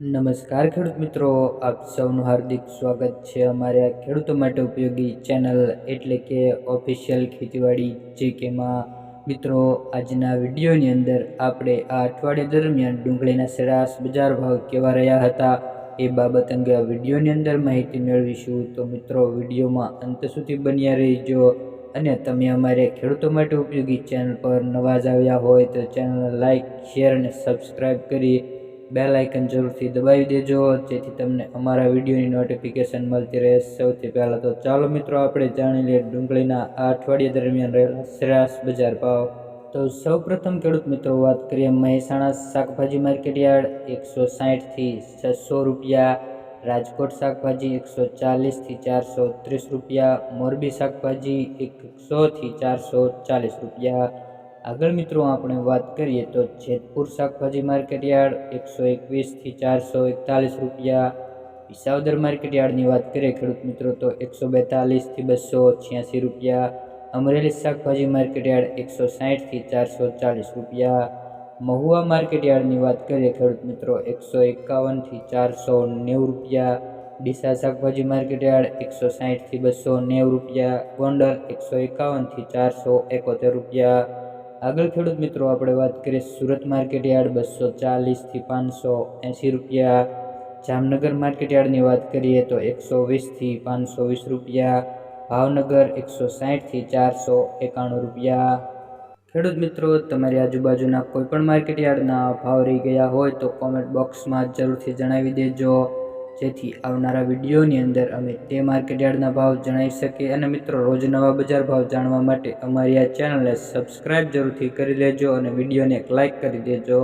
નમસ્કાર ખેડૂત મિત્રો, આપ સૌનું હાર્દિક સ્વાગત છે અમારે ખેડૂતો માટે ઉપયોગી ચેનલ એટલે કે ઓફિશિયલ ખેતીવાડી જે કેમાં મિત્રો, આજના વિડીયોની અંદર આપણે આ અઠવાડિયા દરમિયાન ડુંગળીના સરાસ બજાર ભાવ કેવા રહ્યા હતા એ બાબત અંગે આ વિડીયોની અંદર માહિતી મેળવીશું. તો મિત્રો, વિડીયોમાં અંત સુધી બન્યા રહીજો અને તમે અમારે ખેડૂતો માટે ઉપયોગી ચેનલ પર નવા જ આવ્યા હોય તો ચેનલ લાઇક શેર અને સબસ્ક્રાઈબ કરી બેલ આઇકન જરૂરથી દબાવી દેજો. જેથી તમને અમારા વિડીયોની નોટિફિકેશન મળતી રહે. સૌથી પહેલાં તો ચાલો મિત્રો, આપણે જાણી લઈએ ડુંગળીના આ અઠવાડિયા દરમિયાન રહેલા સરેરાશ બજાર ભાવ. તો સૌપ્રથમ ખેડૂત મિત્રો, વાત કરીએ મહેસાણા શાકભાજી માર્કેટ યાર્ડ. એકસો સાહીઠથી છસો રૂપિયા. રાજકોટ શાકભાજી એકસો ચાલીસથી ચારસો ત્રીસ રૂપિયા. મોરબી શાકભાજી એકસોથી ચારસો ચાલીસ રૂપિયા. આગળ મિત્રો આપણે વાત કરીએ તો જેતપુર શાકભાજી માર્કેટ યાર્ડ એકસો એકવીસથી ચારસો એકતાલીસ રૂપિયા. વિસાવદર માર્કેટ યાર્ડની વાત કરીએ, ખેડૂત મિત્રો, તો એકસો બેતાલીસથી બસો છ્યાસી રૂપિયા. અમરેલી શાકભાજી માર્કેટ યાર્ડ એકસો સાહીઠથી ચારસો ચાલીસ રૂપિયા. મહુવા માર્કેટ યાર્ડની વાત કરીએ, ખેડૂત મિત્રો, એકસો એકાવનથી ચારસો નેવું રૂપિયા. ડીસા શાકભાજી માર્કેટ યાર્ડ એકસો સાહીઠથી બસો નેવું રૂપિયા. ગોંડલ એકસો એકાવનથી ચારસો એકોતેર રૂપિયા. આગળ ખેડૂત મિત્રો, આપણે વાત કરીએ સુરત માર્કેટ યાર્ડ બસો ચાલીસથી પાંચસો એંસી રૂપિયા. જામનગર માર્કેટ યાર્ડની વાત કરીએ તો એકસો વીસથી પાંચસો વીસ રૂપિયા. ભાવનગર એકસો સાહીઠથી ચારસો એકાણું રૂપિયા. ખેડૂત મિત્રો, તમારી આજુબાજુના કોઈપણ માર્કેટ યાર્ડના ભાવ રહી ગયા હોય તો કોમેન્ટ બોક્સમાં જરૂરથી જણાવી દેજો. જેથી આવનારા વિડીયોની અંદર અમે તે માર્કેટયાર્ડના ભાવ જણાવી શકીએ અને મિત્રો રોજ નવા બજાર ભાવ જાણવા માટે અમારી આ ચેનલને સબસ્ક્રાઈબ જરૂરથી કરી લેજો અને વિડીયોને એક લાઇક કરી દેજો.